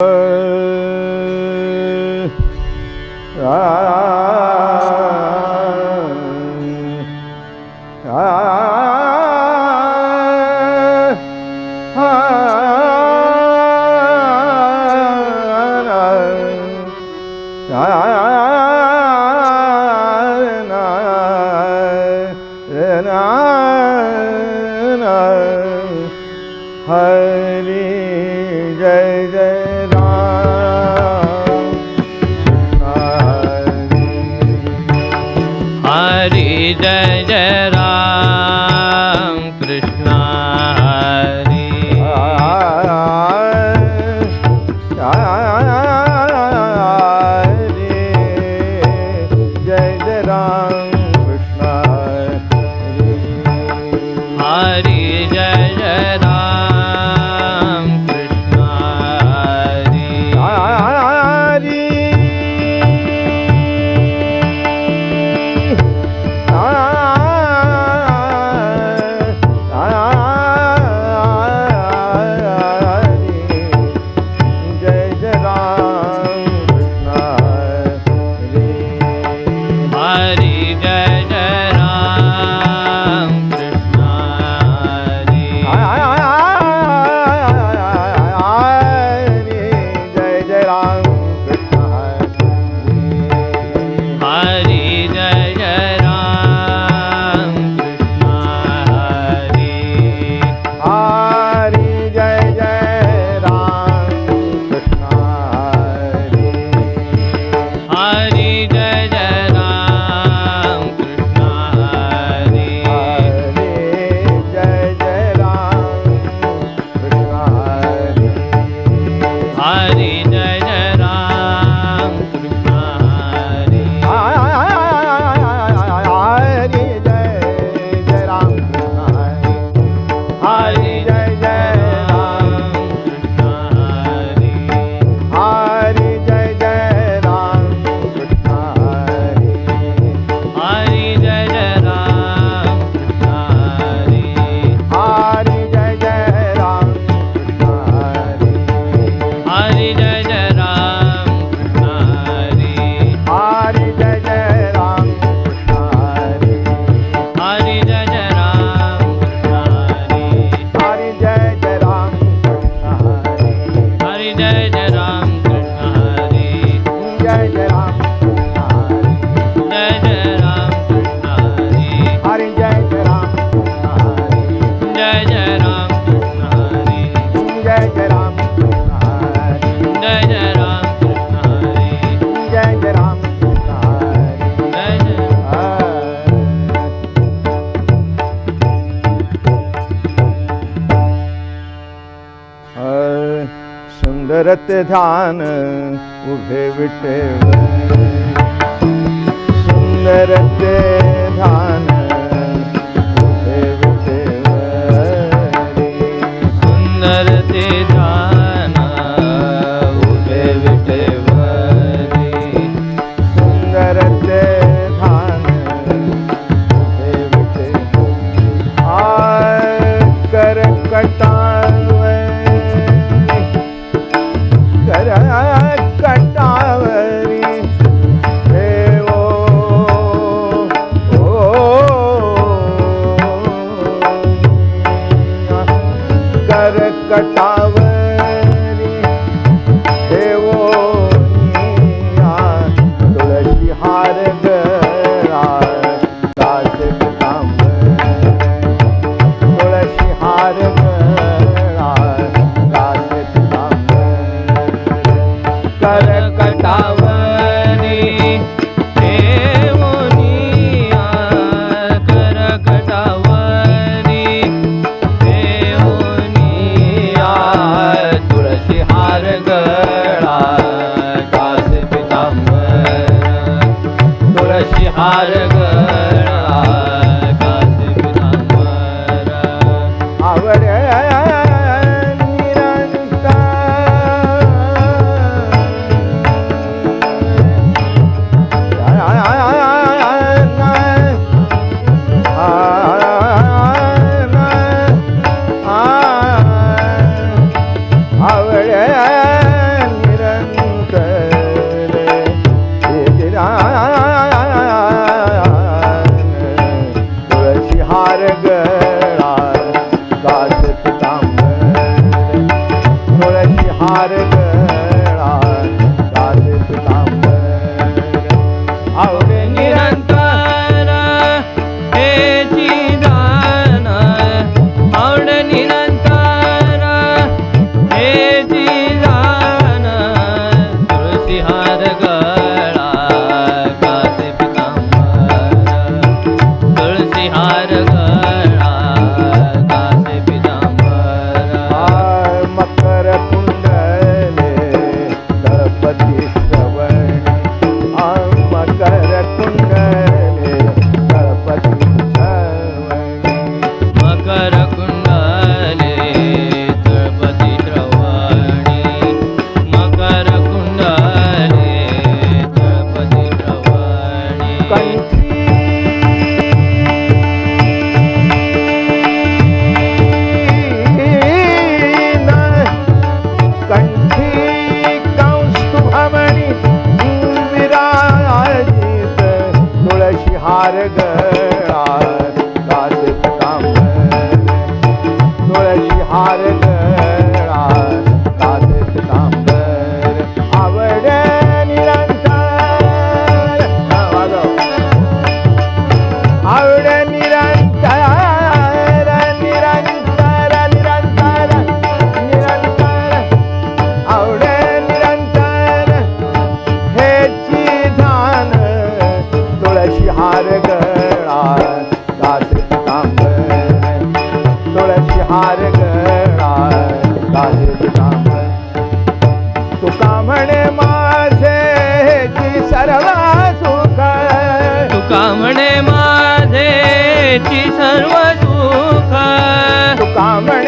Uh... ध्यान उभे विटेव परिहार येती सर्व सुख. कामण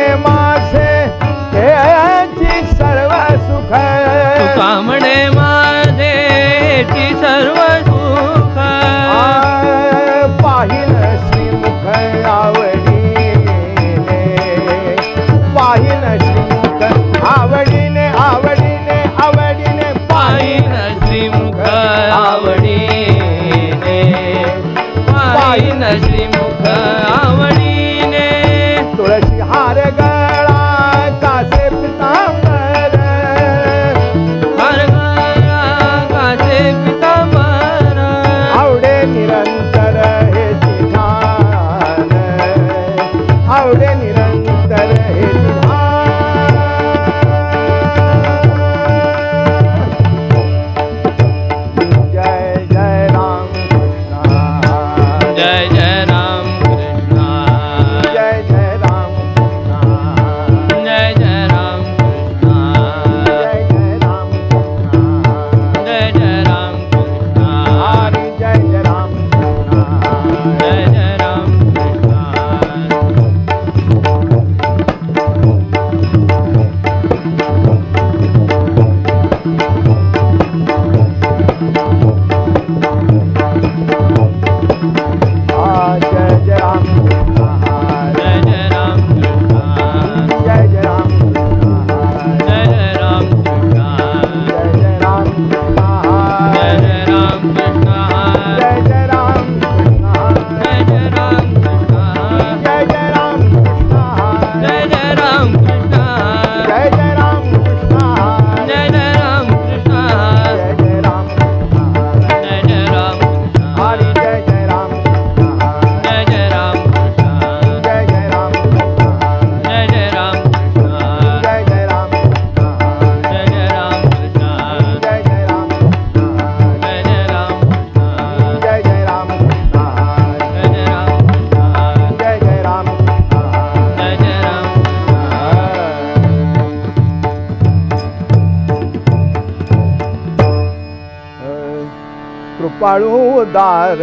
कृपाळूदार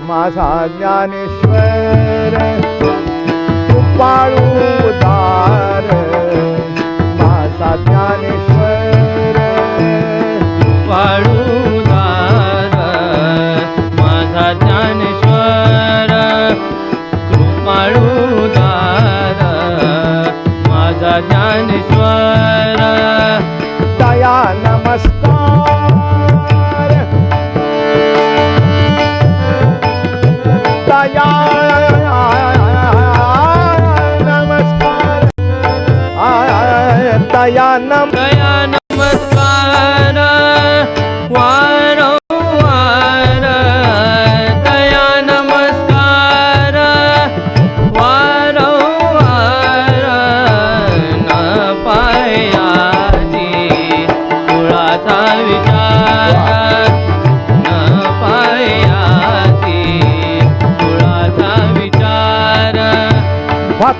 माझा ज्ञानेश्वर. पाळूदार माझा ज्ञानेश्वर. पाळू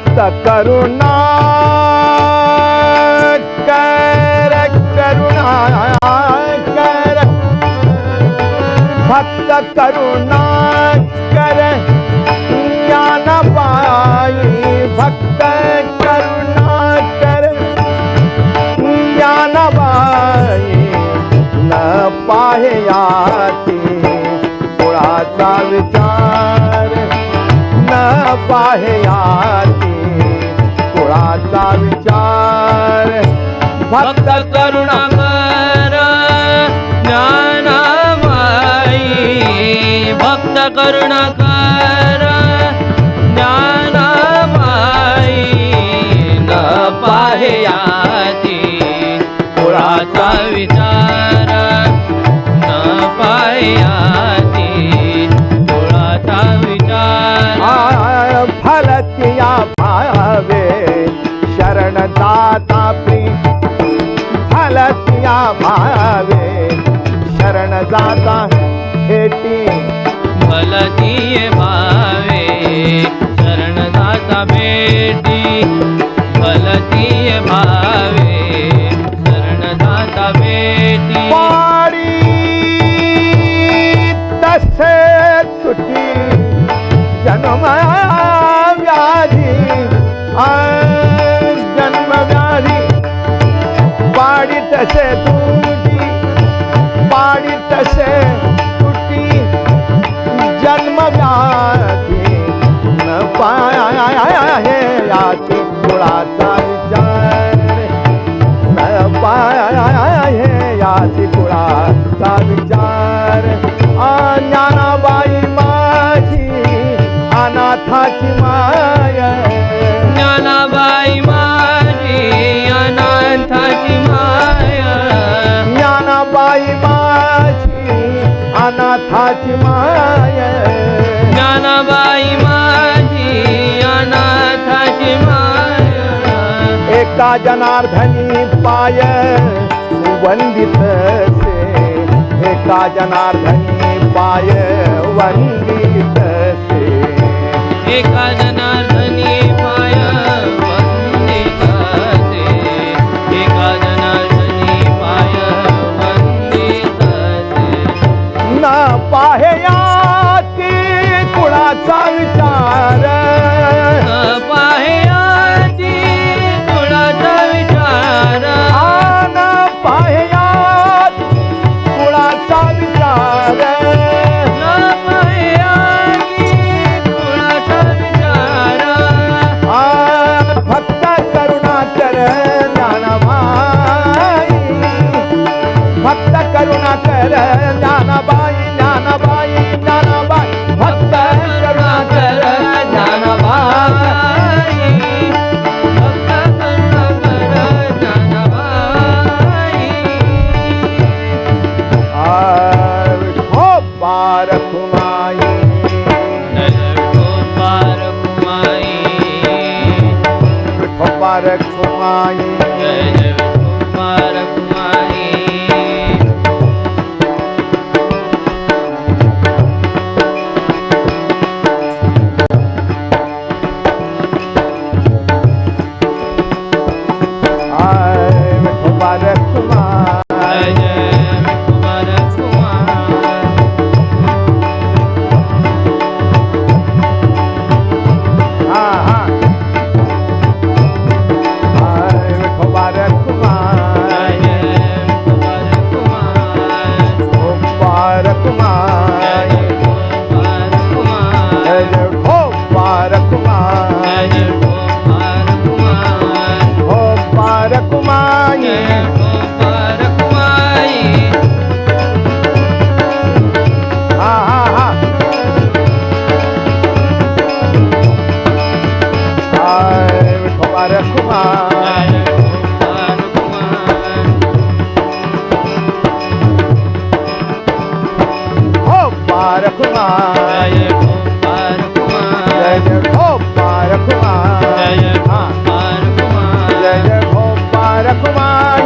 प्राप्त करुणा कर करुणा भक्त करुणा भक्त करुणाकर ज्ञानामाई भक्त करुणा बेटी भलतीय भावे शरणदाता बेटी पाडी तसे तुटी जन्म व्याधी जन्म व्याधी पाडी तसे तू माझी माय. ज्ञानाबाई माझी अनाथाची माय. एका जनार्दनी पाय वंदित से एका जनार्दनी पाय वंदित से एका जन 够吗？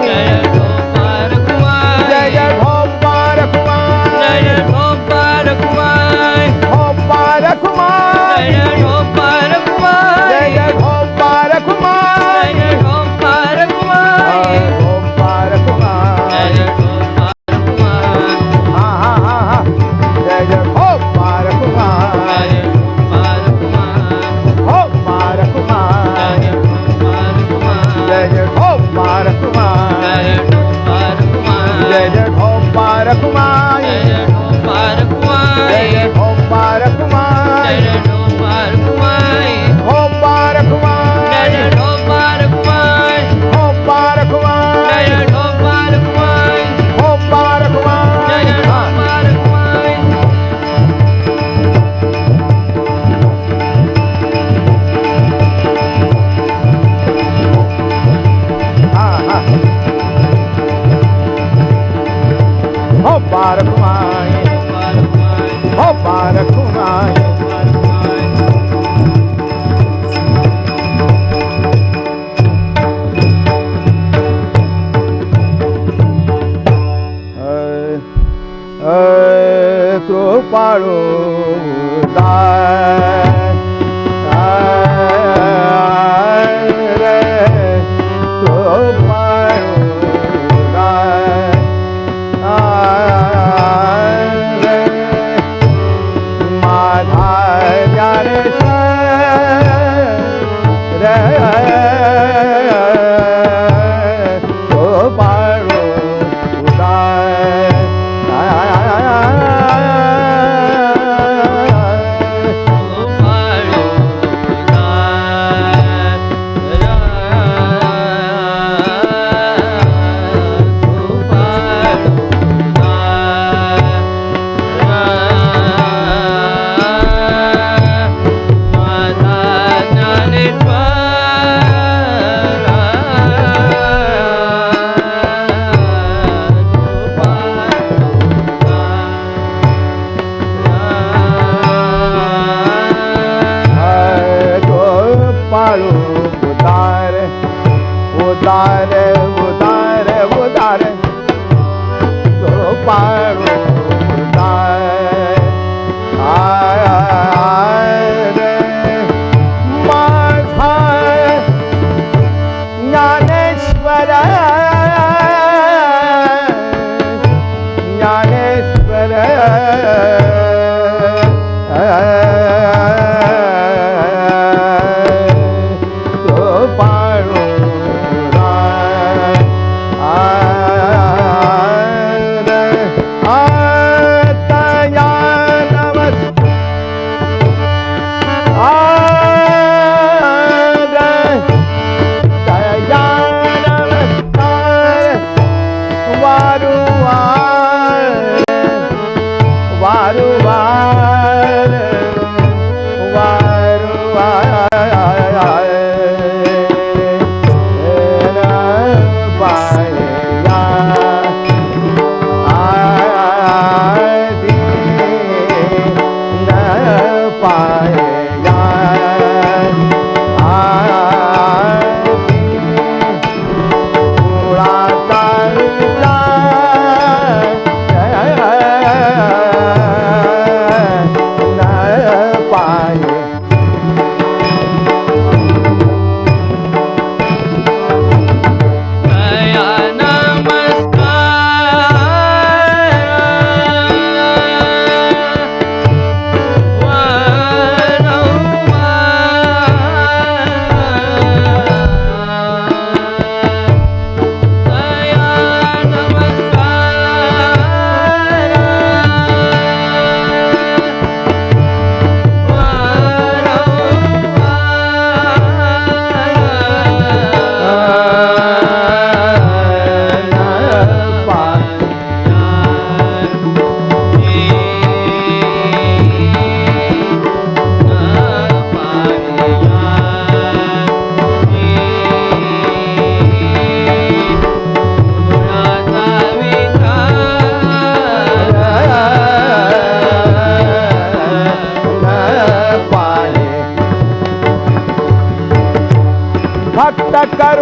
that car